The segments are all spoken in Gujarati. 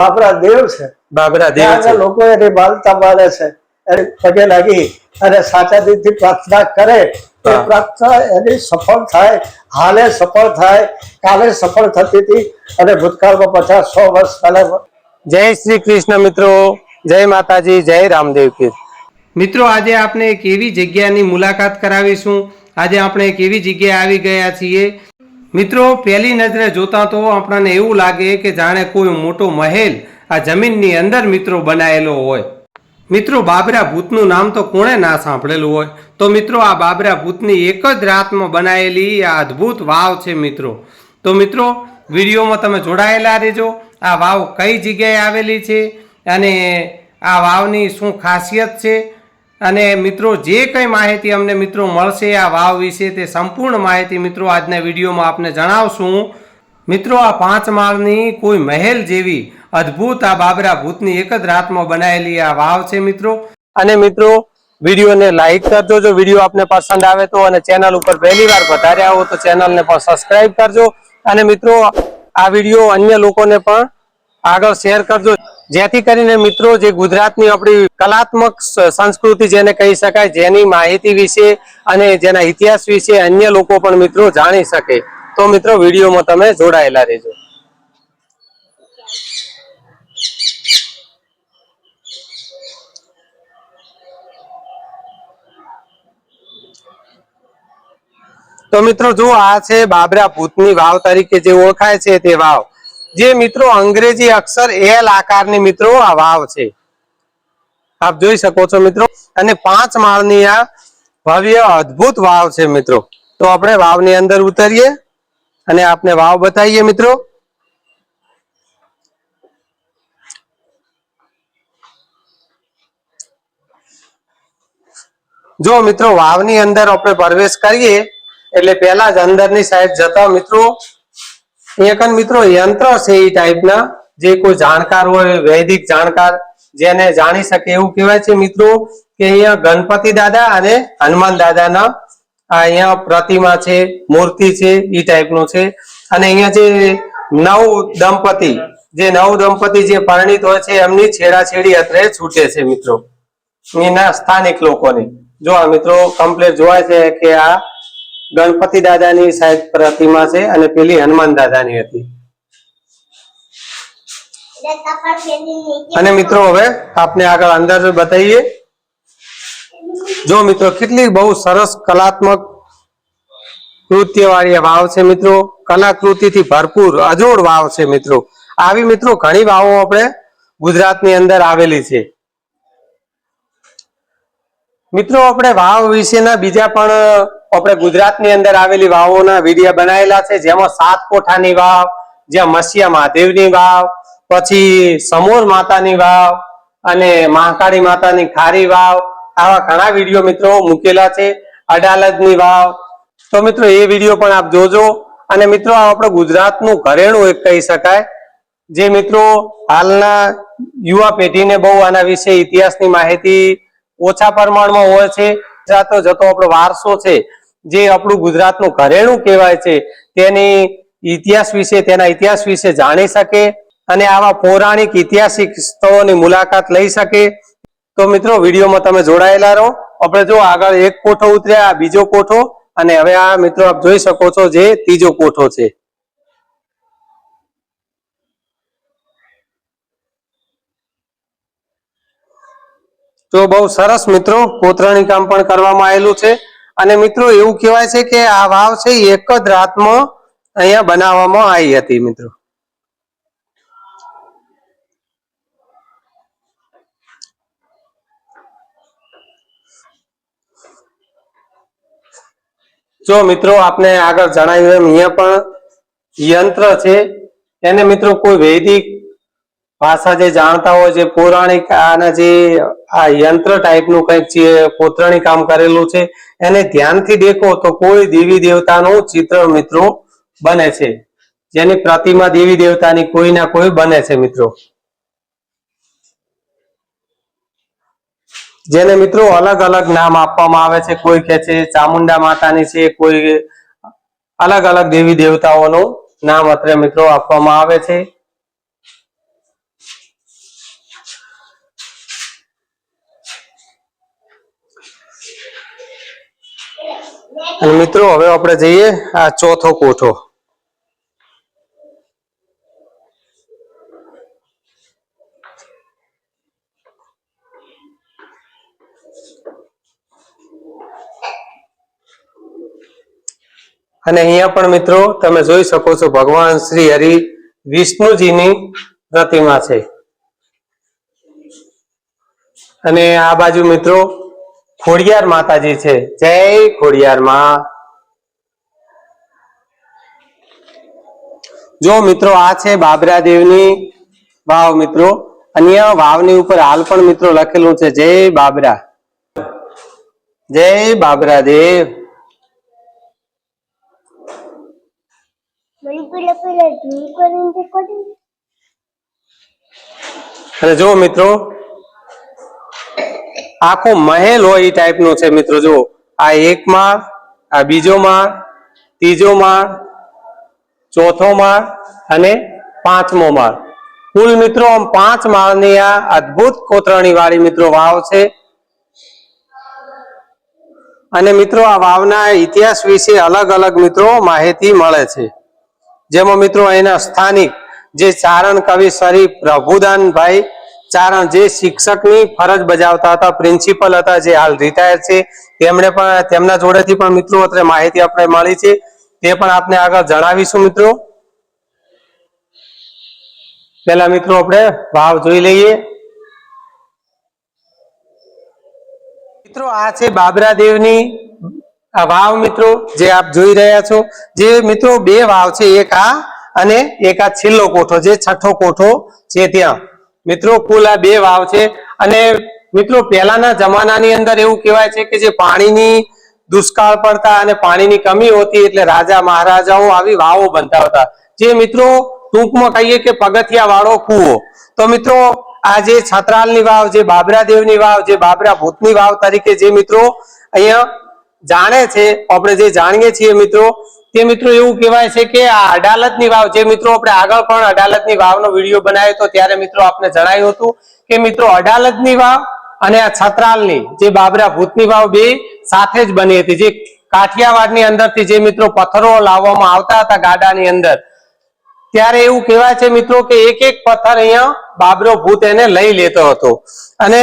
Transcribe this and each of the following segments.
બાબરા દેવ છે. બાબરા દેવ છે. લોકો એની બાલતા બાળે છે. એને પગે લાગી અને સાચા દિલથી પ્રાર્થના કરે. તો. પ્રાર્થના એની સફળ થાય હાલે સફળ થાય કાલે સફળ થતી હતી અને ભૂતકાળમાં પચાસ સો વર્ષ પહેલા જય શ્રી કૃષ્ણ મિત્રો. જય માતાજી જય રામદેવ પીર મિત્રો આજે આપણે એક એવી જગ્યાની મુલાકાત કરાવીશું. આજે આપણે એક એવી જગ્યાએ આવી ગયા છીએ મિત્રો, પહેલી નજરે જોતા તો આપણને એવું લાગે કે જાણે કોઈ મોટો મહેલ આ જમીનની અંદર મિત્રો બનાવેલો હોય. મિત્રો, બાબરા ભૂતનું નામ તો કોણે ના સાંભળેલું હોય? તો મિત્રો, આ બાબરા ભૂતની એક જ રાતમાં બનાવેલી આ અદ્ભુત વાવ છે મિત્રો. તો મિત્રો, વિડીયોમાં તમે જોડાયેલા રહેજો. આ વાવ કઈ જગ્યાએ આવેલી છે અને આ વાવની શું ખાસિયત છે? અને મિત્રો, જે કંઈ માહિતી અમને મિત્રો મળશે આ વાવ વિશે તે સંપૂર્ણ માહિતી મિત્રો આજના વિડીયોમાં આપને જણાવશું. મિત્રો, આ પાંચ માળની કોઈ મહેલ જેવી અદ્ભુત આ બાબરા ભૂતની એક જ રાતમાં બનાવેલી આ વાવ છે મિત્રો. અને મિત્રો, વિડીયોને લાઈક કરજો. જો વીડિયો આપને પસંદ આવે તો અને ચેનલ ઉપર પહેલી વાર વધારે આવો તો ચેનલને પણ સબસ્ક્રાઇબ કરજો. અને મિત્રો, આ વીડિયો અન્ય લોકોને પણ આગળ શેર કરજો. જેથી કરીને મિત્રો જે ગુજરાતની આપણી કલાત્મક સંસ્કૃતિ જેને કહી શકાય, જેની માહિતી વિશે અને જેના ઇતિહાસ વિશે અન્ય લોકો પણ મિત્રો જાણી શકે. તો મિત્રો, વિડીયોમાં તમે જોડાયેલા રહેજો. તો મિત્રો, જો આ છે બાબરા ભૂતની વાવ તરીકે જે ઓળખાય છે તે વાવ. જે મિત્રો અંગ્રેજી અક્ષર એલ આકારની મિત્રો આ વાવ છે. આપ જોઈ શકો છો મિત્રો. અને પાંચ માળની આ ભવ્ય અદભુત વાવ છે મિત્રો. તો આપણે વાવની અંદર ઉતરીએ અને આપને વાવ બતાવીએ મિત્રો. જો મિત્રો વાવની અંદર આપણે પ્રવેશ કરીએ, એટલે પહેલા જ અંદરની સાઈડ જતા મિત્રો અહીંયા કન મિત્રો, યંત્ર છે એ ટાઈપના જે કોઈ જાણકાર હોય, વૈદિક જાણકાર, જેને જાણી શકે એવું કહેવાય છે મિત્રો કે અહીંયા ગણપતિ દાદા અને હનુમાન દાદાના અહીંયા પ્રતિમા છે, મૂર્તિ છે એ ટાઈપનું છે. અને અહીંયા જે નવ દંપતી, જે નવ દંપતી જે પરિણીત હોય છે, એમની છેડાછેડી અત્રે છૂટે છે મિત્રો. એના સ્થાનિક લોકોની. જો આ મિત્રો કમ્પ્લેટ જોવાય છે કે આ ગણપતિ દાદાની સાહેબ પ્રતિમા છે અને પેલી હનુમાન દાદાની હતી. અને મિત્રો હવે આપને આગળ અંદર બતાવીએ. જો મિત્રો કેટલી બહુ સરસ કલાત્મક કૃત્ય વાળી વાવ છે મિત્રો. કલાકૃતિથી ભરપૂર અજોડ વાવ છે મિત્રો. આવી મિત્રો ઘણી વાવો આપણે ગુજરાતની અંદર આવેલી છે. મિત્રો, આપણે વાવ વિશેના બીજા પણ આપણે ગુજરાતની અંદર આવેલી વાવોના વીડિયો બનાવેલા છે. જેમાં સાત કોઠાની વાવ, જ્યાં મસિયા મહાદેવની વાવ, પછી સમોર માતાની વાવ અને મહાકાળી માતાની ખારી વાવ. આવા ઘણા વીડિયો મિત્રો મૂકેલા છે. અડાલજની વાવ. તો મિત્રો, એ વીડિયો પણ આપ જોજો. અને મિત્રો આપણે ગુજરાતનું ઘરેણું એક કહી શકાય. જે મિત્રો, હાલના યુવા પેઢીને બહુ આના વિશે ઇતિહાસની માહિતી ઓછા પ્રમાણમાં હોય છે. જાતો જતો આપણો વારસો છે, જે આપણું ગુજરાતનું ઘરેણું કહેવાય છે, તેની ઇતિહાસ વિશે, તેના ઇતિહાસ વિશે જાણી શકે અને આવા પૌરાણિક ઐતિહાસિક સ્થળોની મુલાકાત લઈ શકે. તો મિત્રો, વિડીયોમાં તમે જોડાયેલા રહો. આપણે જો આગળ એક કોઠો ઉતર્યા બીજો કોઠો, અને હવે આ મિત્રો આપ જોઈ શકો છો જે ત્રીજો કોઠો છે. તો બહુ સરસ મિત્રો કોતરણી કામ પણ કરવામાં આવેલું છે. અને મિત્રો એવું કહેવાય છે કે આ વાવ છે એક જ રાતમાં અહીંયા બનાવવામાં આવી હતી મિત્રો. જો મિત્રો આપને આગળ જણાવ્યું એમ, અહીંયા પણ યંત્ર છે. એને મિત્રો કોઈ વૈદિક ભાષા જે જાણતા હોય જે પૌરાણિક આના જે આ યંત્ર ટાઈપનું કંઈક જે કોતરણી કામ કરેલું છે, એને ધ્યાનથી દેખો તો કોઈ દેવી દેવતાનું ચિત્ર મિત્રો બને છે. જેની પ્રતિમા દેવી દેવતાની કોઈ ના કોઈ બને છે મિત્રો. જેને મિત્રો અલગ અલગ નામ આપવામાં આવે છે, કોઈ કે છે ચામુંડા માતાની છે, કોઈ અલગ અલગ દેવી દેવતાઓનું નામ અત્રે મિત્રો આપવામાં આવે છે. મિત્રો, હવે આપણે જઈએ આ ચોથો કોઠો. અને અહીંયા પણ મિત્રો, તમે જોઈ શકો છો, ભગવાન શ્રી હરિ વિષ્ણુજીની પ્રતિમા છે. અને આ બાજુ મિત્રો ખોડિયાર માતાજી છે. જય ખોડિયાર માં. જો મિત્રો આ છે બાબરા દેવની વાવ મિત્રો. અન્ય વાવની ઉપર હાલ પણ મિત્રો લખેલું છે જય બાબરા. જય બાબરા દેવ. જો મિત્રો આખો મહેલ હોય એ ટાઈપનો છે મિત્રો જો આ એક માળ આ બીજો માળ ત્રીજો માળ ચોથો માળ અને પાંચમો માળ કુલ મિત્રો, આમ પાંચ માળની આ અદ્ભુત કોતરણી વાળી મિત્રો વાવ છે. અને મિત્રો, આ વાવના ઇતિહાસ વિશે અલગ અલગ મિત્રો માહિતી મળે છે. જેમાં મિત્રો, એના સ્થાનિક જે ચારણ કવિ શરીફ પ્રભુદાનભાઈ ચારણ જે શિક્ષકની ફરજ બજાવતા હતા પ્રિન્સિપલ હતા, જે હાલ રિટાયર છે, તેમણે પણ તેમના જોડેથી પણ મિત્રો અત્યારે માહિતી આપણે મળી છે. તે પણ આપને આગળ જણાવીશું મિત્રો. પેલા મિત્રો આપણે ભાવ જોઈ લઈએ. મિત્રો, આ છે બાબરા દેવની આ વાવ મિત્રો, જે આપ જોઈ રહ્યા છો. જે મિત્રો બે વાવ છે, એક આ અને એક આ છેલ્લો કોઠો જે છઠ્ઠો કોઠો છે ત્યાં. મિત્રો, કુલ આ બે વાવ છે. અને મિત્રો, પહેલાના જમાનાની અંદર એવું કહેવાય છે કે જે પાણીની દુષ્કાળ પડતા અને પાણીની કમી હોતી એટલે રાજા મહારાજાઓ આવી વાવો બનતા હતા. જે મિત્રો ટૂંકમાં કહીએ કે પગથિયા વાળો કુવો. તો મિત્રો, આ જે છત્રાલની વાવ, જે બાબરા દેવની વાવ, જે બાબરા ભૂતની વાવ તરીકે જે મિત્રો અહીંયા જાણે છે, આપણે જે જાણીએ છીએ મિત્રો તે મિત્રો એવું કહેવાય છે કે આ અડાલતની વાવ, જે મિત્રો આપણે આગળ પણ અડાલતની વાવનો વીડિયો બનાવ્યો હતો, ત્યારે મિત્રો આપણે જણાવ્યું હતું કે મિત્રો અડાલતની વાવ અને આ છત્રાલની, જે બાબરા ભૂતની વાવ બે સાથે જ બની હતી. જે કાઠિયાવાડની અંદરથી જે મિત્રો પથ્થરો લાવવામાં આવતા હતા ગાડાની અંદર. ત્યારે એવું કહેવાય છે મિત્રો કે એક એક પથ્થર અહીંયા બાબરો ભૂત એને લઈ લેતો હતો. અને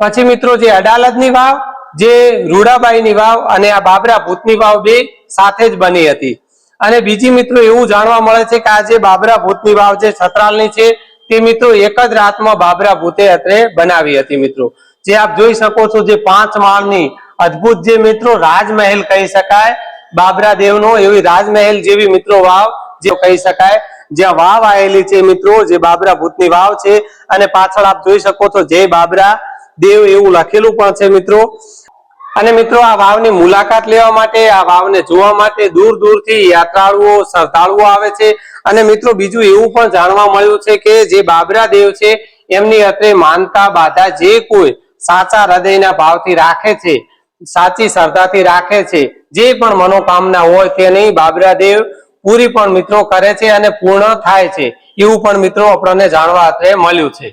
પછી મિત્રો જે અડાલતની વાવ જે રૂડાબાઈની વાવ અને આ બાબરા ભૂતની વાવ બે સાથે જ બની હતી. અને બીજી મિત્રો એવું જાણવા મળે છે કે આ જે બાબરા ભૂતની વાવ જે છત્રાલની છે, તે મિત્રો એક જ રાતમાં બાબરા ભૂતે અત્રે બનાવી હતી મિત્રો. જે આપ જોઈ શકો છો જે પાંચ માળની અદ્ભુત જે મિત્રો રાજમહેલ કહી શકાય, બાબરા દેવનો એવી રાજમહેલ જેવી મિત્રો વાવ જે કહી શકાય. જ્યાં વાવ આવેલી છે મિત્રો, જે બાબરા ભૂતની વાવ છે. અને પાછળ આપ જોઈ શકો છો જય બાબરા દેવ એવું લખેલું પણ છે મિત્રો. અને મિત્રો, આ વાવની મુલાકાત લેવા માટે, આ વાવને જોવા માટે દૂર દૂરથી યાત્રાળુઓ, શ્રદ્ધાળુઓ આવે છે. અને મિત્રો, બીજું એવું પણ જાણવા મળ્યું છે કે જે બાબરા દેવ છે, એમની અત્રે માનતા બાધા જે કોઈ સાચા હૃદયના ભાવથી રાખે છે, સાચી શ્રદ્ધાથી રાખે છે, જે પણ મનોકામના હોય તેની બાબરા દેવ પૂરી પણ મિત્રો કરે છે અને પૂર્ણ થાય છે. એવું પણ મિત્રો આપણને જાણવા અત્રે મળ્યું છે.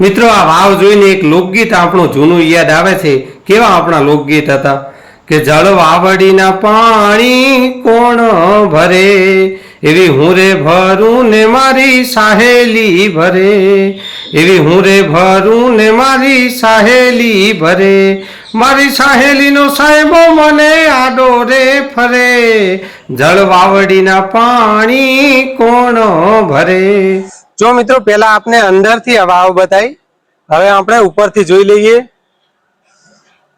મિત્રો, આ વાવ જોઈને એક લોકગીત આપણું જૂનું યાદ આવે છે. કેવા આપણા લોકગીત હતા? કે જળ વાવડીના પાણી કોણ ભરે? એવી હું રે ભરું ને મારી સાહેલી ભરે. એવી હું રે ભરું ને મારી સાહેલી ભરે. મારી સાહેલીનો સાહેબો મને આડો રે ફરે. જળ વાવડીના પાણી કોણ ભરે? જો મિત્રો પેલા આપને અંદરથી વાવ બતાવી. હવે આપણે ઉપરથી જોઈ લઈએ.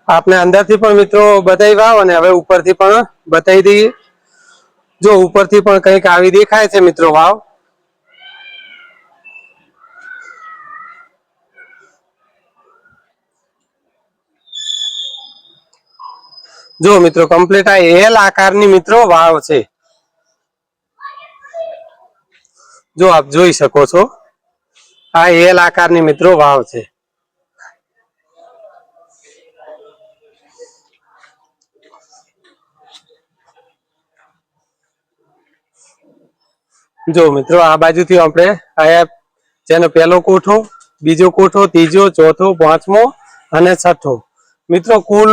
આપને અંદરથી પણ મિત્રો બતાવી વાવ અને હવે ઉપરથી પણ બતાવી દઈએ. જો ઉપરથી પણ કંઈક આવી દેખાય છે મિત્રો વાવ. જો મિત્રો કમ્પ્લીટ આ એલ આકારની મિત્રો વાવ છે. જો આપ જોઈ શકો છો, આ એલ આકારની મિત્રો વાવ છે. જો મિત્રો, આ બાજુથી આપણે આયા જેનો પહેલો કોઠો, બીજો કોઠો, ત્રીજો, ચોથો, પાંચમો અને છઠ્ઠો. મિત્રો, કુલ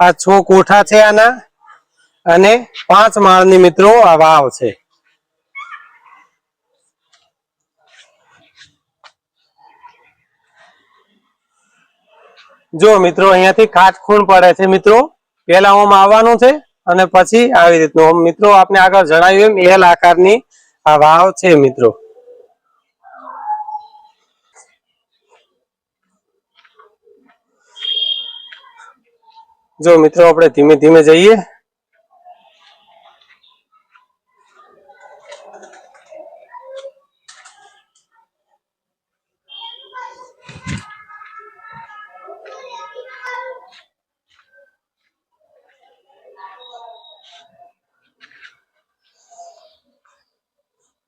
આ છ કોઠા છે આના અને પાંચ માળની મિત્રો આ વાવ છે. જો મિત્રો, અહીંયાથી કાટખૂણ પડે છે મિત્રો. પેલા ઓમ આવવાનું છે અને પછી આવી રીતનું. ઓમ મિત્રો, આપને આગળ જણાવ્યું એમ, એલ આકારની આ વાવ છે મિત્રો. જો મિત્રો, આપણે ધીમે ધીમે જઈએ.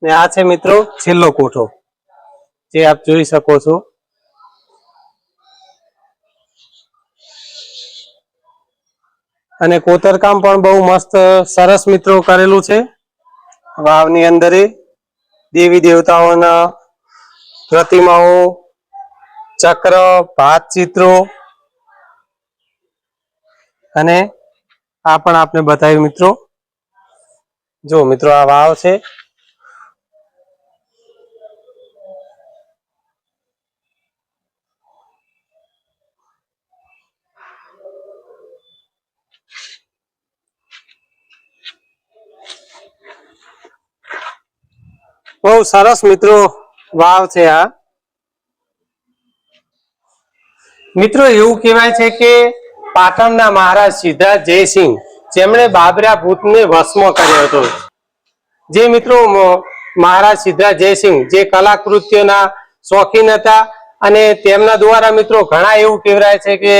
ને આ છે મિત્રો છેલ્લો કોઠો, જે આપ જોઈ શકો છો. અને કોતરકામ પણ બહુ મસ્ત, સરસ મિત્રો કરેલું છે. વાવની અંદર દેવી દેવતાઓના પ્રતિમાઓ, ચક્ર ભાત ચિત્રો અને આ પણ આપને બતાવ્યું મિત્રો. જો મિત્રો આ વાવ છે બહુ સરસ મિત્રો વાવ છે આ. મિત્રો એવું કહેવાય છે કે પાટણના મહારાજ સિદ્ધરાજ જયસિંહ જેમણે બાબરા ભૂતને વશમાં કર્યો હતો. જે મિત્રો મહારાજ સિદ્ધરાજ જયસિંહ જે કલાકૃત્યોના શોખીન હતા અને તેમના દ્વારા મિત્રો ઘણા એવું કહેવાય છે કે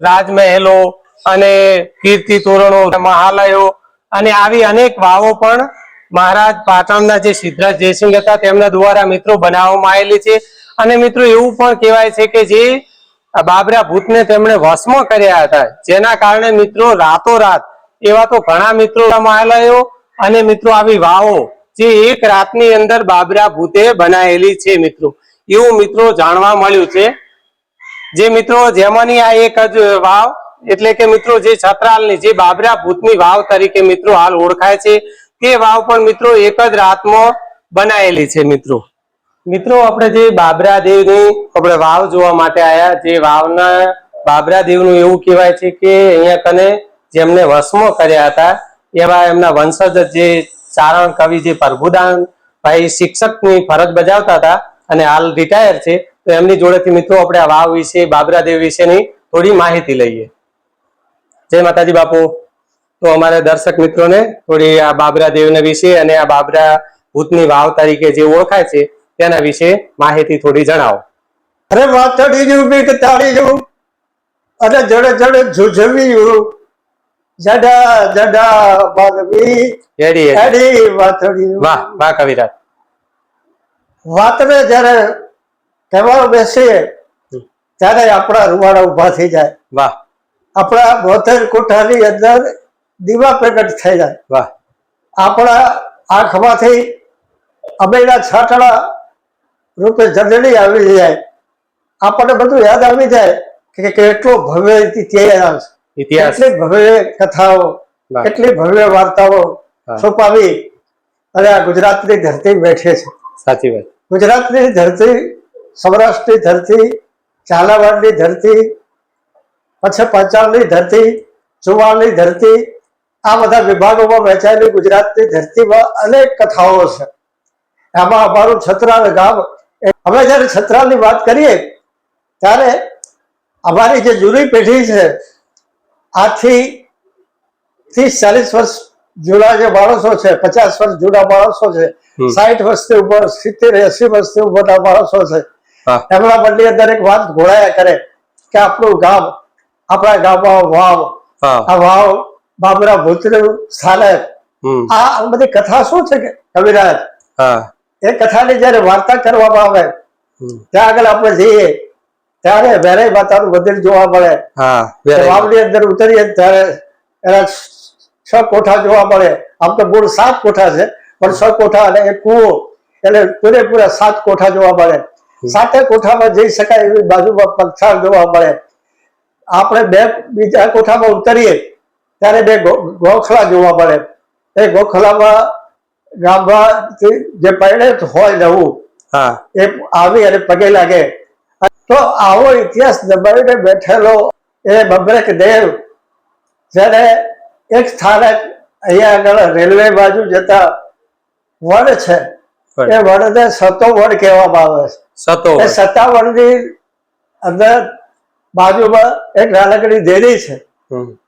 રાજમહેલો અને કીર્તિ તોરણો મહાલયો અને આવી અનેક વાવો પણ મહારાજ પાટણના જે સિદ્ધરાજ જયસિંહ હતા, તેમના દ્વારા મિત્રો બનાવવામાં આવેલી છે. અને મિત્રો એવું પણ કહેવાય છે કે જે બાબરા ભૂતને તેમણે વશમાં કર્યા હતા, જેના કારણે મિત્રો રાતોરાત એવા તો ઘણા મિત્રો મહાલયો અને મિત્રો આવી વાવો જે એક રાતની અંદર બાબરા ભૂતે બનાવેલી છે મિત્રો. એવું મિત્રો જાણવા મળ્યું છે. જે મિત્રો જેમાંની આ એક જ વાવ, એટલે કે મિત્રો જે છત્રાલની, જે બાબરા ભૂતની વાવ તરીકે મિત્રો હાલ ઓળખાય છે. તે વાવ પણ મિત્રો એક જ રાતમાં બનાયેલી છે મિત્રો. મિત્રો, આપણે જે બાબરા દેવની, આપણે વાવ જોવા માટે આયા, જે વાવના બાબરા દેવનું એવું કહેવાય છે કે અહીંયા કને જેમને વસમો કર્યા હતા, એવા એમના વંશજ જે ચારણ કવિ જે પ્રભુદાન ભાઈ શિક્ષકની ફરજ બજાવતા હતા અને હાલ રિટાયર છે, તો એમની જોડેથી મિત્રો આપણે આ વાવ વિશે, બાબરા દેવ વિશેની થોડી માહિતી લઈએ. જય માતાજી બાપુ. તો અમારે દર્શક મિત્રોને થોડી આ બાબરા દેવના વિશે અને આ બાબરા ભૂતની વાવ તરીકે જે ઓળખાય છે તેના વિશે માહિતી થોડી જણાવો. અરે બીક તાળી જેવું અને જડે જડે ઝુઝવ્યું. જડા જડા બાગવી રેડી. એડી વાતડી વાહ વાહ કવિરાજ. વાતને જ્યારે બેસીએ ત્યારે આપણા રૂવાડા ઊભા થઈ જાય. વાહ. આપણા બોતેર કોઠાની અંદર દીવા પ્રગટ થઈ જાય. વાહ. આપણા આંખમાંથી અમેના છાટડા રૂપે જડડી આવી જાય. આપણને બધું યાદ આવી જાય કે કેટલો ભવ્ય ઇતિહાસ કેટલી ભવ્ય કથાઓ કેટલી ભવ્ય વાર્તાઓ છુપાવી અને આ ગુજરાતની ધરતી બેઠે છે. સાચી વાત. ગુજરાતની ધરતી સૌરાષ્ટ્રની ધરતી ઝાલાવાડની ધરતી પછી પંચાળની ધરતી ચુવાણની ધરતી આ બધા વિભાગોમાં વહેંચાયેલી ગુજરાતની ધરતીમાં અનેક કથાઓ છે. આમાં અમારું છત્રાલ ગામ અમે જ્યારે છત્રાલની વાત કરીએ ત્યારે અમારી જે જૂની પેઢી છે આથી ત્રીસ ચાલીસ વર્ષ જૂના જે માણસો છે પચાસ વર્ષ જૂના માણસો છે. સાઠ વર્ષથી ઉપર સિત્તેર એસી વર્ષથી ઉપરના માણસો છે. એમના બદલી અંદર એક વાત ઘોળાયા કરે કે આપણું ગામ આપણા ગામમાં વાવ. આ વાવ બાબરા ભૂતનું સ્થાનક આ બધી કથા શું છે કે? કવિરાજ. એ કથાની જયારે વાર્તા કરવામાં આવે ત્યાં આગળ આપણે જઈએ ત્યારે વેરાઈ માતાનું મંદિર જોવા મળે. વાવની અંદર ઉતરીએ ત્યારે એના છ કોઠા જોવા મળે. આમ તો મૂળ સાત કોઠા છે પણ છ કોઠા અને એક કુવો. એટલે પૂરેપૂરા સાત કોઠા જોવા મળે. સાતે કોઠામાં જઈ શકાય એવી બાજુમાં પથ્થર જોવા મળે. આપણે બે બીજા કોઠામાં ઉતરીએ ત્યારે બે ગોખલા જોવા મળે. એ ગોખલામાં ગામમાંથી જે પરિણિત હોય નવું હા. એ આવી અને પગે લાગે. તો આવો ઇતિહાસ દબાવીને બેઠેલો એ બબ્રેક દેવ જ્યારે એક સ્થાનક અહીંયા આગળ રેલવે બાજુ જતા વડ છે. એ વડને સતો વડ કહેવામાં આવે સતો છે એ સત્તાવડની અંદર બાજુમાં એક નાનકડી દેરી છે.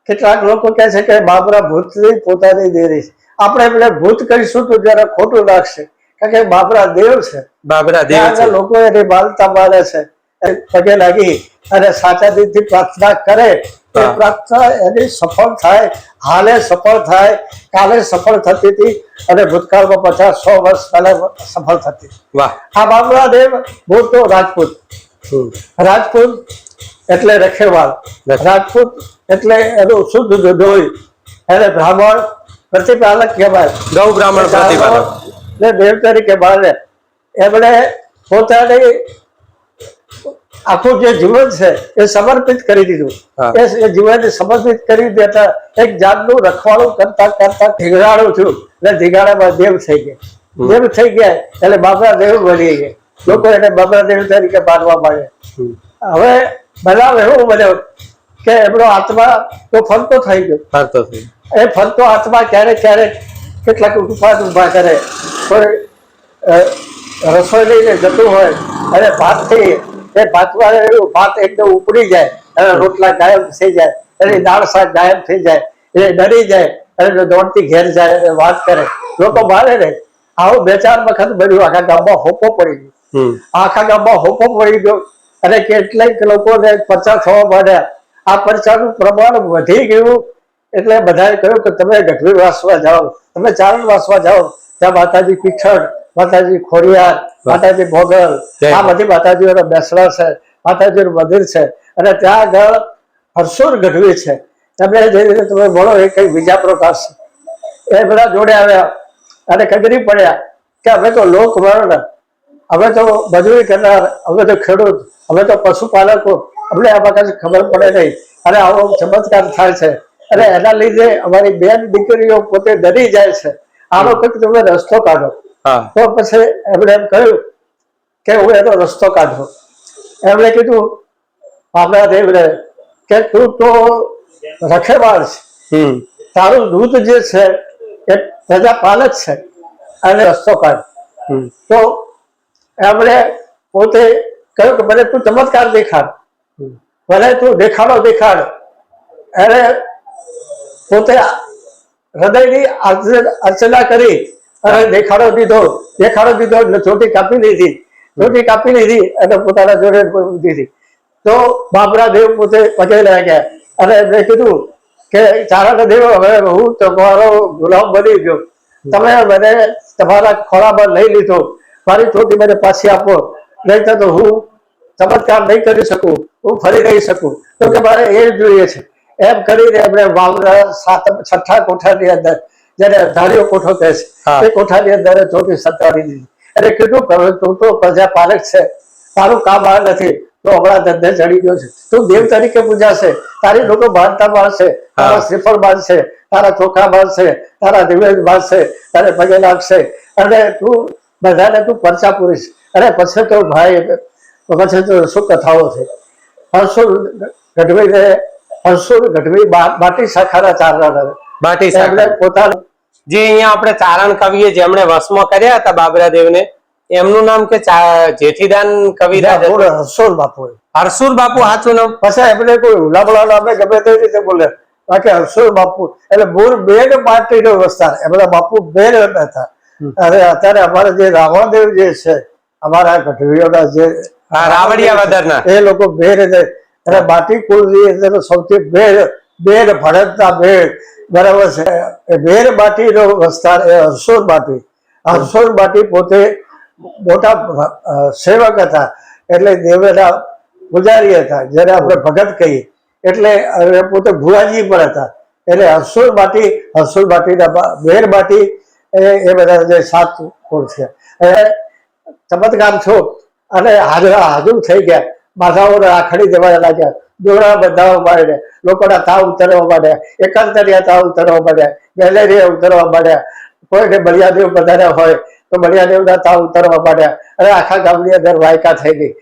કેટલાક લોકો કહે છે કે બાબરા ભૂતની પોતાની દેરી છે. આપણે એમને ભૂત કરીશું તો જયારે ખોટું લાગશે. કારણ કે બાબરા દેવ છે. બાબરા દેવ છે. લોકો એની માનતા માને છે. પગે લાગી અને સાચા દિલથી પ્રાર્થના કરે. એ પ્રાર્થના એની સફળ થાય. હાલે સફળ થાય. કાલે સફળ થતી હતી અને ભૂતકાળમાં પચાસ સો વર્ષ પહેલા સફળ થતી વાહ. આ બાબરા દેવ ભૂત તો રાજપૂત. રાજપૂત એટલે રખેવાળ. રાજપૂત એટલે એનું શુદ્ધ દૂધ હોય એને બ્રાહ્મણ પ્રતિપાલક કહેવાય. ગૌ બ્રાહ્મણ પ્રતિપાલક. ને દેવ તરીકે બાળે એમણે પોતાની આખું જે જીવન છે એ સમર્પિત કરી દીધું. એ એ જીવન સમર્પિત કરી દેતા એક જાતનું રખવાળું કરતા કરતા ધીગાડું છું એટલે ધીગાડામાં દેવ થઈ ગયા. દેવ થઈ ગયા એટલે બાપરા દેવ બની ગયા. લોકો એને બબ્રદેવ દેવ તરીકે માનવા માંડ્યા હવે બનાવ એવો બન્યો કે એમનો આત્મા તો ફરતો થઈ ગયો. ફરતો થઈ એ ફરતો આત્મા ક્યારેક ક્યારેક કેટલાક ઉપવાસ ઊભા કરે. કોઈ રસોઈ લઈને જતું હોય અને ભાતથી એ ભાતમાં એવું ભાત એકદમ ઉપડી જાય અને રોટલા ગાયબ થઈ જાય એની દાળ શાક ગાયબ થઈ જાય. એ ડરી જાય અને દોડતી ઘેર જાય અને વાત કરે. લોકો મારે ને આવું બે ચાર વખત બન્યું. આખા ગામમાં હોપો પડી ગયો. આખા ગામમાં હોપો પડી ગયો. અને કેટલાક લોકોને પરચા થવા માંડ્યા. આ પરચાનું પ્રમાણ વધી ગયું. એટલે બધાએ કહ્યું કે તમે ગઢવી વાસવા જાઓ. તમે ચારણ વાસવા જાઓ. ત્યાં માતાજી પીઠળ માતાજી ખોડિયાર માતાજી ભોગલ. આ બધી માતાજીઓના બેસડા છે. માતાજીનું મંદિર છે. અને ત્યાં આગળ હરસુર ગઢવી છે. તમે જઈને તમે બોલો એ કઈ બીજા પ્રકાર છે. એ બધા જોડે આવ્યા. અને કગરી પડ્યા. કે અમે તો લોક અમે તો મજૂરી કરનાર અમે તો ખેડૂત હવે તો પશુપાલકો અમને આ બાબતે ખબર પડે નહીં. અને આવો ચમત્કાર થાય છે. અને એના લીધે અમારી બેન દીકરીઓ પોતે ડરી જાય છે. આનો કંઈક તમે રસ્તો કાઢો. હા. તો પછી એમણે એમ કહ્યું કે હું એનો રસ્તો કાઢો. એમણે કીધું આપણા દેવને કે તું તો રખેવાળ છે. તારું દૂધ જે છે એ પ્રજા પાલક છે. અને રસ્તો કાઢ. તો એમણે પોતે કહ્યું કે મને તું ચમત્કાર દેખાડ. મને તું દેખાડો દેખાડ. એને પોતે હૃદયની અર્ચના કરી અને દેખાડો દીધો. દેખાડો દીધો એટલે ચોટી કાપી લીધી. ચોટી કાપી લીધી અને પોતાના જોડે દીધી. તો બાબરા દેવ પોતે પગે લાગ્યા અને એમને કીધું કે ચારા દેવ હવે હું તમારો ગુલામ બની ગયો. તમે મને તમારા ખોળામાં લઈ લીધો. મારી ચોટી મને પાછી આપો. નહીં તો હું ચમત્કાર નહીં કરી શકું. હું ફરી નહીં શકું. તો કે મારે એ જોઈએ છે. એમ કરીને એમણે વાવના સાત છઠ્ઠા કોઠાની અંદર જેને ધાર્યો કોઠો કહે છે એ કોઠાની અંદર ચોથી સત્તાવી દીધી. અને કીધું કરો તું તો પ્રજા પાલક છે. તારું કામ આ નથી. તો હમણાં ધંધે ચડી ગયો છે. તું દેવ તરીકે પૂજાશે. તારી લોકો માનતા માનશે તારા. શ્રીફળ માનશે તારા ચોખા માનશે તારા દિવ્ય માનશે તારે ભજન આપશે. અને તું બધાને તું પરચા પૂરીશ. અરે પછી તો ભાઈ પછી તો શું કથાઓ થઈ ગઢવી ગઢવીને હર્ષુર ગઢવી બા- બાટી સખારા ચારણા બાટી એમણે પોતાના જે અહીંયા આપણે ચારણ કવિએ જેમણે વસમાં કર્યા હતા બાબરા દેવને એમનું નામ કે જેઠીદાન કવિરાજ હતું. બાપુ. હરસુર બાપુ સાચું નામ? પછી એમને કોઈ હુલાબલા નામે ગમે તે રીતે બોલે. બાકી હર્ષુર બાપુ એટલે મૂળ બેન પાર્ટીનો વિસ્તાર. એમના બાપુ બેન હતા. અને અત્યારે અમારે જે રાવણદેવ જે છે અમારા ગઢવીઓના જે રાવણિયા. એ લોકો ભેર એટલે બાટી કુળની અંદર સૌથી ભેર ભેર ભરતના ભેર બરાબર છે. એ બેર બાટીનો વિસ્તાર એ હરસોર બાટી. હરસોર બાટી પોતે મોટા સેવક હતા. એટલે દેવેના પૂજારી હતા જેને આપણે ભગત કહીએ. એટલે પોતે ભુવાજી પણ હતા. એટલે હરસોર બાટી હરસોર બાટીના ભેર બાટી એ એ બધા જે સાત કોણ છે? એ ચમત્કાર છો. અને હાજરા, હાજર થઈ ગયા. માથાઓ રાખડી દેવા લાગ્યા. દોરા બંધાવવા માંડ્યા લોકોના તાવ ઉતરવા માંડ્યા. એકાંતરિયા તાવ ઉતરવા માંડ્યા. ગેલેરિયા ઉતરવા માંડ્યા. કોઈને બળિયાદેવ વધારે હોય, તો બળિયાદેવના તાવ ઉતરવા માંડ્યા. અને આખા ગામની અંદર વાયકા થઈ ગઈ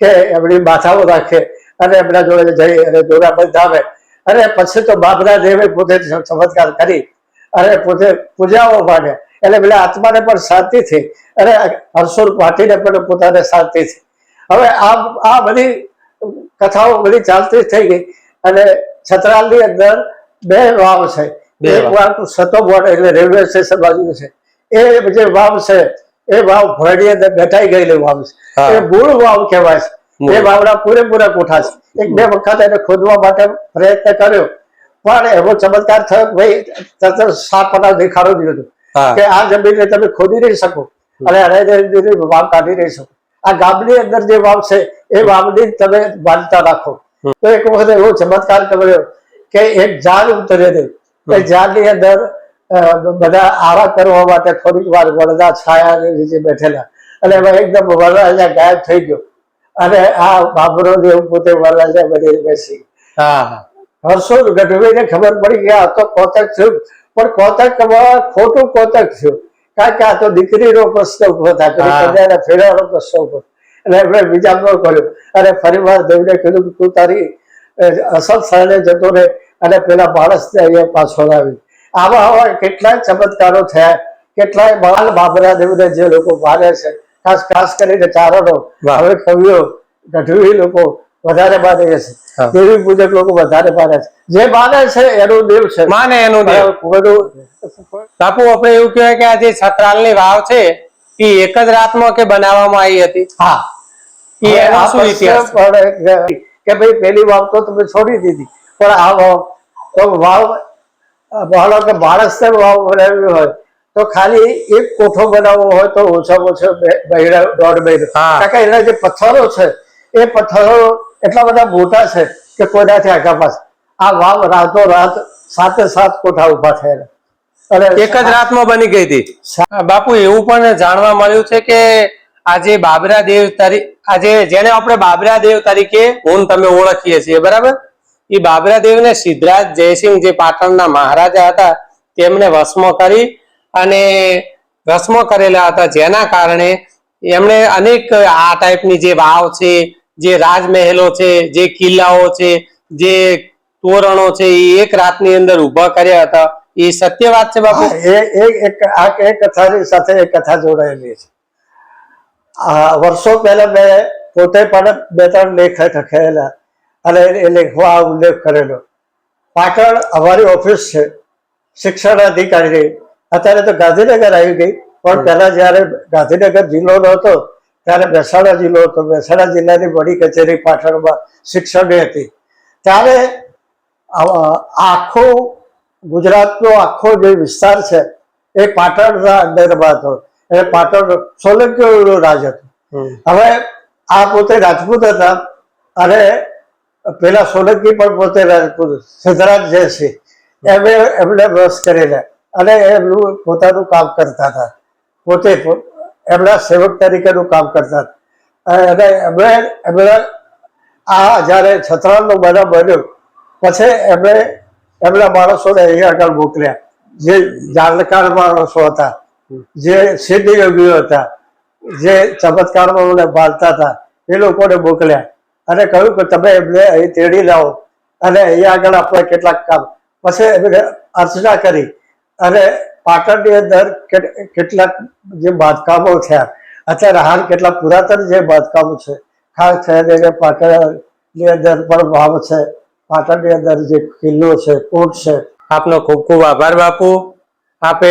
કે એમની માથાઓ રાખે અને એમના જોડે જઈ અને દોરા બંધાવે. અને પછી તો બાબરા દેવે પોતે ચમત્કાર કરી. અને પોતે પૂજાઓ માંડ્યા એટલે પેલા આત્માને પણ શાંતિ થઈ. અને હર્ષોલ પાટીને પણ પોતાને શાંતિ થઈ. હવે આ આ બધી કથાઓ બધી ચાલતી થઈ ગઈ અને છત્રાલની અંદર બે વાવ છે. એક વાવ. સતો બોર્ડ એટલે રેલવે સ્ટેશન બાજુ છે. એ જે વાવ છે એ વાવ ભરડી અંદર બેઠાઈ ગયેલી વાવ છે. એ મૂળ વાવ કહેવાય છે. એ વાવડા પૂરેપૂરા કોઠા છે. એક બે વખત એને ખોદવા માટે પ્રયત્ન કર્યો. પણ એવો ચમત્કાર થયો ભાઈ તરત સાપ સાપના દેખાડો દીધો. કે આ જમીનને તમે ખોદી નહીં શકો. અને અરે વાવ કાઢી નહીં શકો. આ ગામની અંદર જે વાવ છે એ વાવની તમે બાંધતા રાખો. તો એક વખત એવો ચમત્કાર કર્યો કે એક ઝાડ ઉતરે નહીં એ ઝાડની અંદર બધા આવા કરવા માટે થોડીક વાર વરદા છાયા નીચે બેઠેલા. અને એમાં એકદમ વરરાજા ગાયબ થઈ ગયો. અને આ બાબરો દેવ પોતે વરરાજા બની બેસી. હા. હા ગઢવીને ખબર પડી કે આ તો કોતક છું. પણ કોતકમાં ખોટું કોતક છું. કારણ કે આ તો દીકરીનો પ્રશ્ન ઊભો થતો ફેરવાનો પ્રશ્ન ઊભો. એટલે એમણે બીજાનો કર્યું. અને ફરી વાર દેવને કીધું કે તું તારી અસલ સ્થળે જતો રહે અને પેલા માણસને અહીંયા પાછો લાવી. આવા આવા કેટલાય ચમત્કારો થયા. કેટલાય બાલ બાબરા દેવને જે લોકો માને છે. ખાસ ખાસ કરીને ચારણો. હવે કવિઓ ગઢવી લોકો વધારે બાંધે છે. દેવી પૂજક લોકો વધારે માને છે. જે માને છે એનું દેવ છે. માને એનું દેવ. બધું બાપુ આપણે એવું કહેવાય કે આ જે છત્રાલની વાવ છે એ એક જ રાતમાં કે બનાવવામાં આવી હતી? હા. એનો શું ઇતિહાસ? કે ભાઈ પેલી વાવ તો તમે છોડી દીધી. પણ આ વાવ તો વાવ માનો કે માણસને વાવ બનાવી હોય તો ખાલી એક કોઠો બનાવવો હોય તો ઓછામાં ઓછો બે- દોઢ મહિનો કારણ કે એના જે પથ્થરો છે એ પથ્થરો એટલા બધા મોટા છે કે કોઈનાથી આગા પાસ આ વાવ રાતો રાત સાતે સાત કોઠા ઊભા થયેલા. અને એક જ રાતમાં બની ગઈ હતી. બાપુ એવું પણ જાણવા મળ્યું છે કે આજે બાબરા દેવ તરીકે આજે જેને આપણે બાબરા દેવ તરીકે હું તમે ઓળખીએ છીએ બરાબર? એ બાબરા દેવને સિદ્ધરાજ જયસિંહ જે પાટણના મહારાજા હતા તેમણે વસમો કરી અને વસમો કરેલા હતા. જેના કારણે એમણે અનેક આ ટાઈપની જે વાવ છે જે રાજમહેલો છે જે કિલ્લાઓ છે જે તોરણો છે એ એક રાતની અંદર ઊભા કર્યા હતા. એ સત્ય વાત છે બાપુ? આ એ કથાની સાથે એક કથા જોડાયેલી છે. વર્ષો પહેલા મેં પોતે પણ બે ત્રણ લેખ લખેલા અને એ લેખમાં આ ઉલ્લેખ કરેલો. પાટણ અમારી ઓફિસ છે શિક્ષણ અધિકારી અત્યારે તો ગાંધીનગર આવી ગઈ પણ પહેલા જ્યારે ગાંધીનગર જિલ્લો નહોતો ત્યારે મહેસાણા જિલ્લો હતો. મહેસાણા જિલ્લાની વડી કચેરી પાટણમાં શિક્ષણની હતી. ત્યારે આખો ગુજરાતનો આખો જે વિસ્તાર છે એ પાટણના અંદરમાં હતો. એ પાટણ સોલંકીઓનું રાજ હતું. હવે આ પોતે રાજપૂત હતા અને પેલા સોલંકી પણ પોતે રાજપૂત સિદ્ધરાજ જયસિંહ. એમણે એમણે વશ કરેલા. અને એમનું પોતાનું કામ કરતા હતા. પોતે એમના સેવક તરીકેનું કામ કરતા અને એમણે એમણે આ જ્યારે છત્રાલનો બનાવ બન્યો, પછી એમણે એમના માણસોને અહીંયા આગળ મોકલ્યા. જે જાણકાર માણસો હતા, જે સિદ્ધિ યોગીઓ હતા, જે ચમત્કારમાં મને બાંધતા હતા, એ લોકોને મોકલ્યા. અને કહ્યું કે તમે એમને અહીં તેડી લાવો અને અહીંયા આગળ આપણે કેટલાક કામ. પછી એમણે અર્ચના કરી અને પાટણની અંદર કેટલાક જે બાંધકામો થયા અત્યારે હાલ કેટલા પુરાતન જે બાંધકામો છે, ખાસ કરીને પાટણની અંદર પણ ભાવ છે, પાટણની અંદર જે કિલ્લો છે, કોટ છે. આપનો ખૂબ ખૂબ આભાર બાપુ. આપે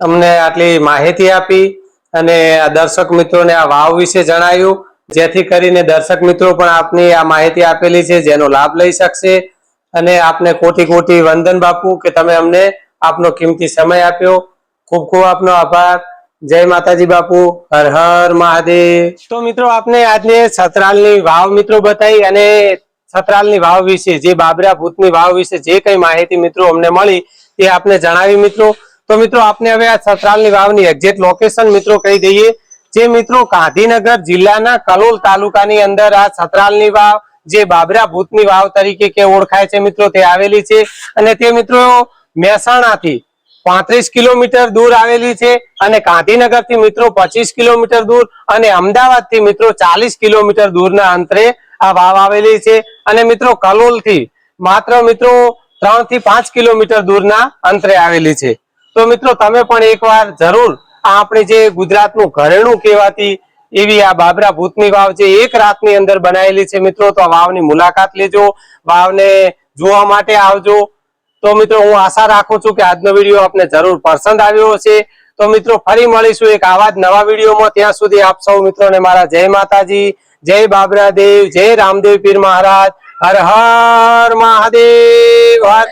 અમને આટલી માહિતી આપી અને આ દર્શક મિત્રોને આ વાવ વિશે જણાવ્યું જેથી કરીને દર્શક મિત્રો પણ આપની આ માહિતી આપેલી છે, જેનો લાભ લઈ શકશે. અને આપને કોટી કોટી વંદન બાપુ કે તમે અમને આપનો કિંમતી સમય આપ્યો. ખૂબ ખૂબ આપનો આભાર. જય માતાજી બાપુ. હર હર મહાદેવ. તો મિત્રો, આપને આજે સતરાલની વાવ મિત્રો બતાવી અને સતરાલની વાવ વિશે, જે બાબરા ભૂતની વાવ વિશે જે કઈ માહિતી મિત્રો અમને મળી એ આપને જણાવી મિત્રો. તો મિત્રો, આપને હવે આ સતરાલની વાવની એક્ઝેક્ટ લોકેશન મિત્રો કહી દઈએ. જે મિત્રો ગાંધીનગર જિલ્લાના કલોલ તાલુકાની અંદર આ સતરાલની વાવ, જે બાબરા ભૂતની વાવ તરીકે કે ઓળખાય છે મિત્રો, તે આવેલી છે. અને તે મિત્રો મહેસાણાથી પાંત્રીસ કિલોમીટર દૂર આવેલી છે અને ગાંધીનગરથી મિત્રો પચીસ કિલોમીટર દૂર અને અમદાવાદથી મિત્રો ચાલીસ કિલોમીટર દૂરના અંતરે આ વાવ આવેલી છે. અને મિત્રો કલોલથી માત્ર મિત્રો ત્રણથી પાંચ કિલોમીટર દૂરના અંતરે આવેલી છે. તો મિત્રો તમે પણ એકવાર જરૂર આ આપણે જે ગુજરાતનું ઘરેણું કહેવાતી એવી આ બાબરા ભૂતની વાવ છે એક રાતની અંદર બનાવેલી છે મિત્રો, તો વાવની મુલાકાત લેજો. વાવને જોવા માટે આવજો. તો મિત્રો હું આશા રાખું છું કે આજનો વીડિયો આપને જરૂર પસંદ આવ્યો હશે. તો મિત્રો ફરી મળીશું એક આવા જ નવા વિડીયોમાં ત્યાં સુધી આપ સૌ મિત્રોને મારા જય માતાજી, જય બાબરા દેવ, જય રામદેવ પીર મહારાજ. હર હર મહાદેવ. હર